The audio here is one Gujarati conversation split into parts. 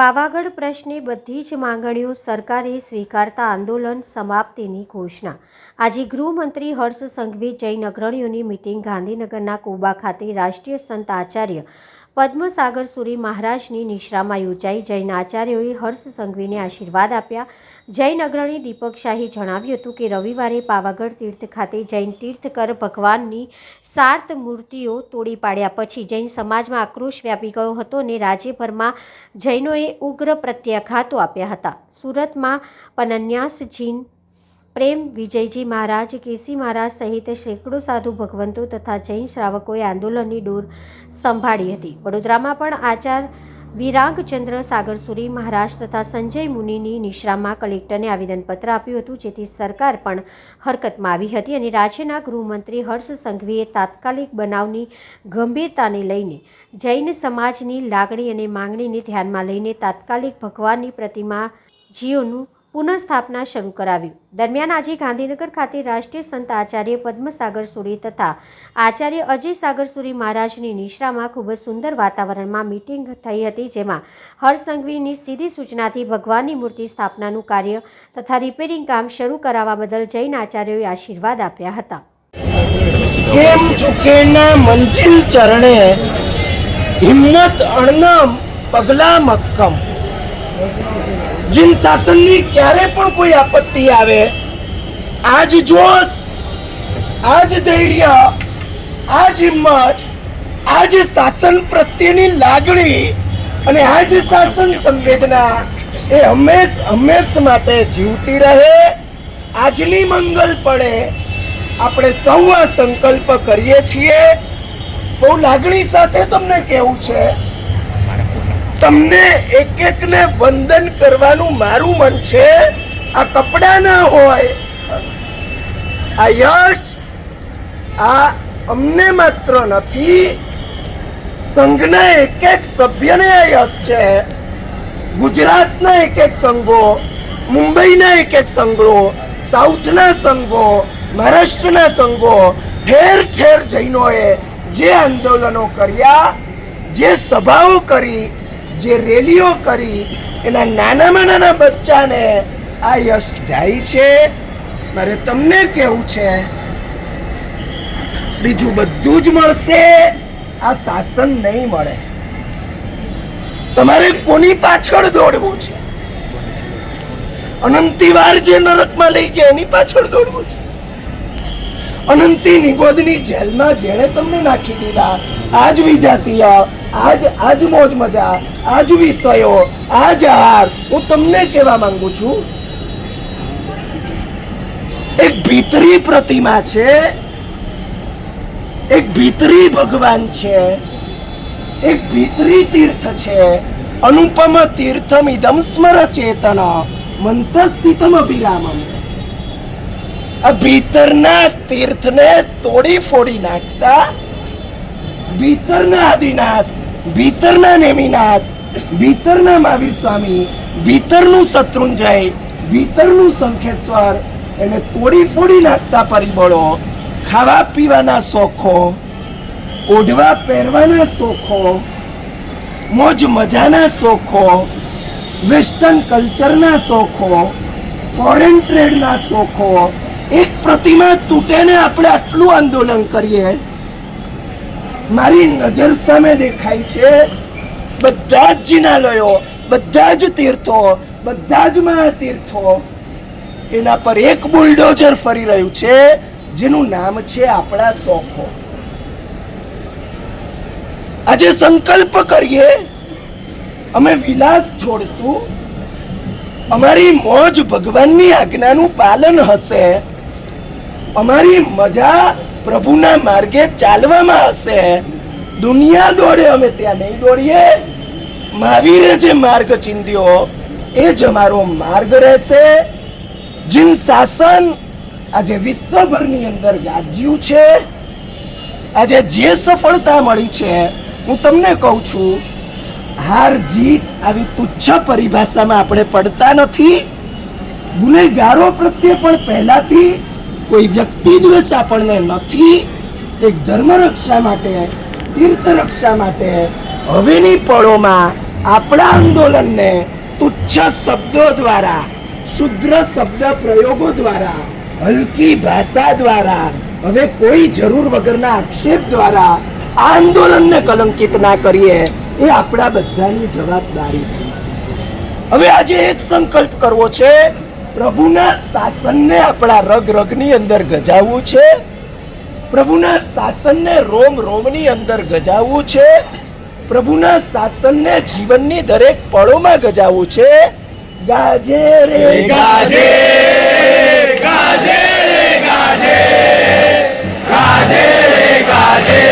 પાવાગઢ પ્રશ્ને બધી જ માંગણીઓ સરકારે સ્વીકારતા આંદોલન સમાપ્તિની ઘોષણા. આજે ગૃહમંત્રી હર્ષ સંઘવી જૈન અગ્રણીઓની મિટિંગ ગાંધીનગરના કોબા ખાતે રાષ્ટ્રીય સંત આચાર્ય પદ્મસાગર સુરી મહારાજની નિશ્રામાં યોજાઈ. જૈન આચાર્યોએ હર્ષ સંઘવીને આશીર્વાદ આપ્યા. જૈન અગ્રણી દીપક શાહી જણાવ્યું હતું કે રવિવારે પાવાગઢ તીર્થ ખાતે જૈન તીર્થકર ભગવાનની સાર્ત મૂર્તિઓ તોડી પાડ્યા પછી જૈન સમાજમાં આક્રોશ વ્યાપી ગયો હતો અને રાજ્યભરમાં જૈનોએ ઉગ્ર પ્રત્યાઘાતો આપ્યા હતા. સુરતમાં પનન્યાસ જીન પ્રેમ વિજયજી મહારાજ, કેસી મહારાજ સહિત સેંકડો સાધુ ભગવંતો તથા જૈન શ્રાવકોએ આંદોલનની ડોર સંભાળી હતી. વડોદરામાં પણ આચાર વિરાગચંદ્ર સાગરસુરી મહારાજ તથા સંજય મુનિની નિશ્રામાં કલેક્ટરને આવેદનપત્ર આપ્યું હતું, જેથી સરકાર પણ હરકતમાં આવી હતી અને રાજ્યના ગૃહમંત્રી હર્ષ સંઘવીએ તાત્કાલિક બનાવની ગંભીરતાને લઈને જૈન સમાજની લાગણી અને માંગણીને ધ્યાનમાં લઈને તાત્કાલિક ભગવાનની પ્રતિમા જીઓનું પુનઃસ્થાપના શરૂ કરાવી દરમિયાન આજે ગાંધીનગર ખાતે રાષ્ટ્રીય સંત આચાર્ય પદ્મસાગર સુરી તથા આચાર્ય અજય સાગર સુરી મહારાજની નિશ્રામાં ખૂબ જ સુંદર વાતાવરણમાં મીટિંગ થઈ હતી, જેમાં હરસંઘવીની સીધી સૂચનાથી ભગવાનની મૂર્તિ સ્થાપનાનું કાર્ય તથા રિપેરિંગ કામ શરૂ કરાવવા બદલ જૈન આચાર્યોએ આશીર્વાદ આપ્યા હતા. કેમ ચૂકેના મંજિલ ચરણે હિંમત અણના પગલા મક્કમ? જીન શાસનની ક્યારે પણ કોઈ આપત્તિ આવે, આજ જોશ, આજ ધૈર્ય, આજ હિંમત, આજ શાસન પ્રત્યેની લાગણી અને આજ શાસન સંવેદના એ હંમેશ હંમેશ માટે જીવતી રહે. આજની મંગલ પડે, આપણે સૌ આ સંકલ્પ કરીએ છીએ. બહુ લાગણી સાથે તમને કેવું છે તમને એક એક ને વંદન કરવાનું મારું મન છે. આ કપડા ના હોય, આ યશ, આ અમને માત્ર નથી. સંઘના એક એક સભ્યને આ યશ છે. ગુજરાતના એક એક સંઘો, મુંબઈના એક એક સંઘો, સાઉથના સંઘો, મહારાષ્ટ્રના સંઘો, ઠેર ઠેર જૈનોએ જે આંદોલનો કર્યા, જે સભાઓ કરી જે રેલીઓ કરી એના નાનામાં નાના બચ્ચાને આ યશ જાય છે. મારે તમને કેવું છે, બીજું બધું જ મળશે. આ શાસન નહીં મળે. તમારે કોની પાછળ દોડવું છે? અનંતિવાર જે નરકમાં લઈ જાય એની પાછળ દોડવું છે? અનંતી નિગોદની જેલમાં જેણે તમને નાખી દીધા. આજ વિજાતીય, આજ આજ મોજ મજા, આજ વિષયો, આજ હાર હું તમને કહેવા માંગુ છું, એક ભીતરી પ્રતિમા છે, એક ભીતરી ભગવાન છે, એક ભીતરી તીર્થ છે. અનુપમ તીર્થમ ઇદમ સ્મર ચેતન મંતસ્થિતમ અભિરામમ. આ ભીતરના તીર્થને તોડી ફોડી નાખતા. ભીતરના આદિનાથ, ભીતરના નેમિનાથ, ભીતરના મહાવીર સ્વામી ભીતરનું શત્રુંજય, ભીતરનું શંખેશ્વર, એને તોડી ફોડી નાખતા પરિબળો, ખાવા પીવાના શોખો, ઓઢવા પહેરવાના શોખો, મોજ મજાના શોખો, વેસ્ટર્ન કલ્ચરના શોખો, ફોરેન ટ્રેડના શોખો એક પ્રતિમા તૂટે ને આપણે આટલું આંદોલન કરીએ. મારી નજર સામે દેખાય છે બધા જ જિનાલયો, બધા જ તીર્થો, બધા જ મહાતીર્થો. એના પર એક બુલડોઝર ફરી રહ્યું છે, જેનું નામ છે આપણા શોખો આજે સંકલ્પ કરીએ, અમે વિલાસ છોડશું. અમારી મોજ ભગવાનની આજ્ઞાનું પાલન હશે. અમારી મજા પ્રભુના માર્ગે ચાલવામાં હશે. દુનિયા દોડે, અમે ત્યાં નહીં દોડીએ. મહાવીરે જે માર્ગ ચિંધ્યો. એ જ અમારો માર્ગ રહેશે. જીન શાસન આજે વિશ્વભરની અંદર ગાજ્યું છે. આજે જે સફળતા મળી છે, હું તમને કહું છું, હાર જીત આવી તુચ્છ પરિભાષામાં આપણે પડતા નથી. ગુનેગારો પ્રત્યે પણ પહેલાથી કોઈ વ્યક્તિ દ્વેષ આપણને નથી, એક ધર્મ રક્ષા માટે તીર્થ રક્ષા માટે, હવેની પળોમાં આપણા આંદોલનને તુચ્છ શબ્દો દ્વારા, શુદ્ર શબ્દ પ્રયોગો દ્વારા, હલકી ભાષા દ્વારા, હવે કોઈ જરૂર વગરના આક્ષેપ દ્વારા આ આંદોલનને કલંકિત ના કરીએ એ આપણા બધાની જવાબદારી છે. હવે આજે એક સંકલ્પ કરવો છે પ્રભુના શાસનને આપણા રગ રગની અંદર ગજાવવું છે. પ્રભુના શાસનને રોમ રોમની અંદર ગજાવવું છે. પ્રભુના શાસનને જીવનની દરેક પળોમાં ગજાવવું છે. ગાજે રે ગાજે ગાજે રે ગાજે ગાજે રે ગાજે.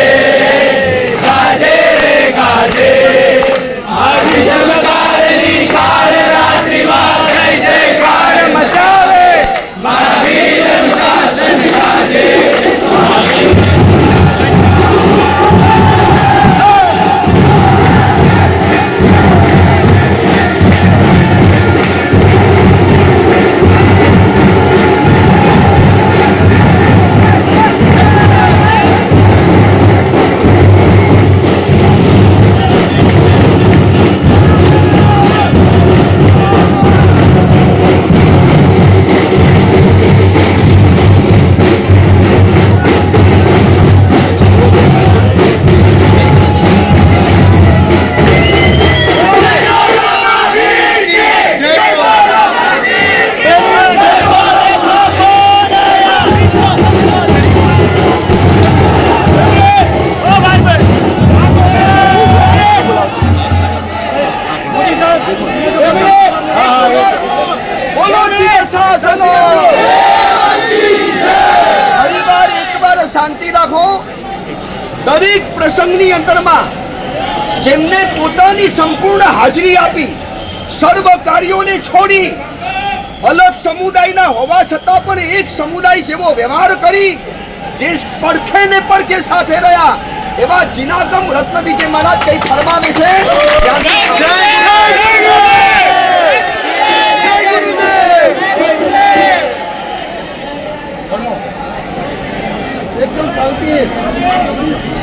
દરેક અંતરમાં જેમને પોતાની સંપૂર્ણ હાજરી આપી સર્વ કાર્યોને છોડી અલગ સમુદાયના હોવા છતાં પણ એક સમુદાય જેવો વ્યવહાર કરી જે પડખે ને પડખે સાથે રહ્યા એવા જીનાગમ રત્ન વિજય મહારાજ કઈ ફરમાવે છે?